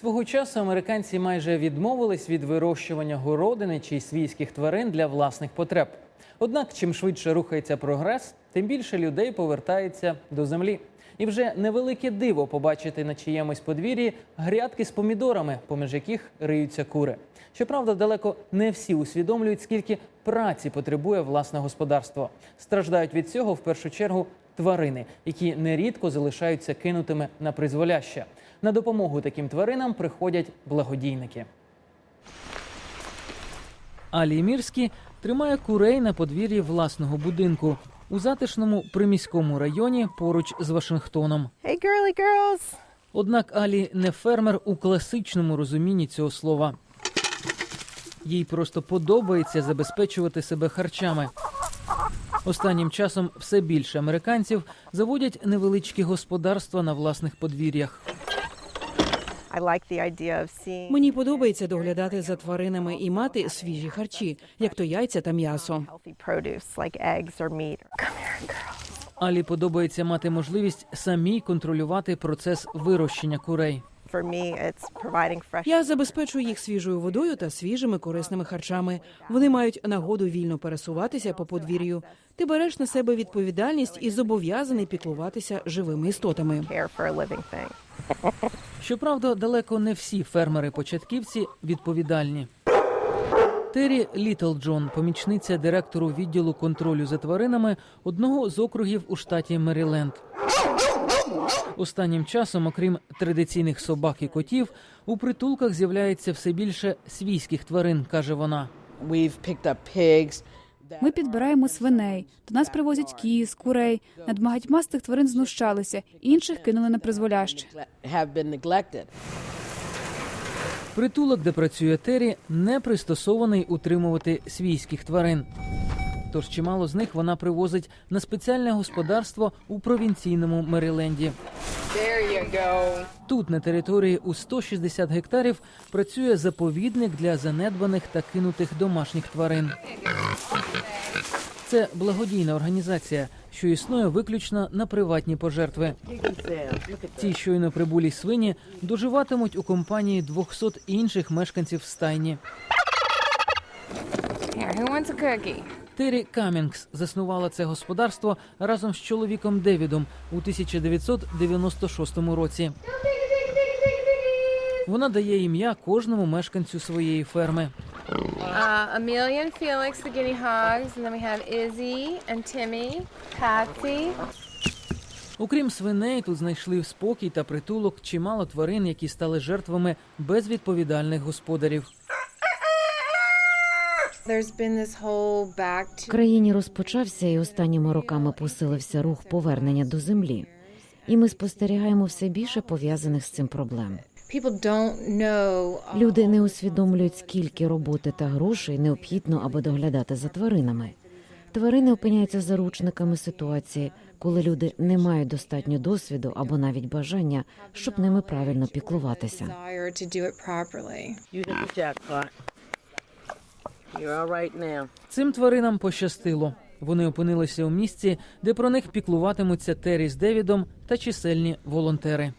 Свого часу американці майже відмовились від вирощування городини чи свійських тварин для власних потреб. Однак, чим швидше рухається прогрес, тим більше людей повертається до землі. І вже невелике диво побачити на чиємусь подвір'ї грядки з помідорами, поміж яких риються кури. Щоправда, далеко не всі усвідомлюють, скільки праці потребує власне господарство. Страждають від цього в першу чергу тварини, які нерідко залишаються кинутими на призволяще. На допомогу таким тваринам приходять благодійники. Алі Мірські тримає курей на подвір'ї власного будинку у затишному приміському районі поруч з Вашингтоном. Hey, girly girls. Однак Алі не фермер у класичному розумінні цього слова. Їй просто подобається забезпечувати себе харчами. Останнім часом все більше американців заводять невеличкі господарства на власних подвір'ях. Мені подобається доглядати за тваринами і мати свіжі харчі, як то яйця та м'ясо. Алі подобається мати можливість самій контролювати процес вирощення курей. For me, it's providing fresh. Я забезпечую їх свіжою водою та свіжими корисними харчами. Вони мають нагоду вільно пересуватися по подвір'ю. Ти береш на себе відповідальність і зобов'язаний піклуватися живими істотами. care for a living thing. Щоправда, далеко не всі фермери-початківці відповідальні. Террі Літлджон, помічниця директору відділу контролю за тваринами одного з округів у штаті Меріленд. Останнім часом, окрім традиційних собак і котів, у притулках з'являється все більше свійських тварин, каже вона. Ми підбираємо свиней. До нас привозять кіз, курей. Над багатьма з тих тварин знущалися, інших кинули на призволяще. Притулок, де працює Террі, не пристосований утримувати свійських тварин. Тож чимало з них вона привозить на спеціальне господарство у провінційному Мериленді. Тут, на території у 160 гектарів, працює заповідник для занедбаних та кинутих домашніх тварин. Це благодійна організація, що існує виключно на приватні пожертви. Ці щойно прибулі свині доживатимуть у компанії 200 інших мешканців стайні. Террі Камінгс заснувала це господарство разом з чоловіком Девідом у 1996 році. Вона дає ім'я кожному мешканцю своєї ферми. Uh, Amelia and Felix, the guinea hogs, and then we have Izzy and Timmy, Patsy. Окрім свиней, тут знайшли спокій та притулок чимало тварин, які стали жертвами безвідповідальних господарів. В країні розпочався і останніми роками посилився рух повернення до землі. І ми спостерігаємо все більше пов'язаних з цим проблем. people. Люди не усвідомлюють, скільки роботи та грошей необхідно, аби доглядати за тваринами. Тварини опиняються заручниками ситуації, коли люди не мають достатньо досвіду або навіть бажання, щоб ними правильно піклуватися. You're. Цим тваринам пощастило. Вони опинилися у місці, де про них піклуватимуться Террі з Девідом та чисельні волонтери.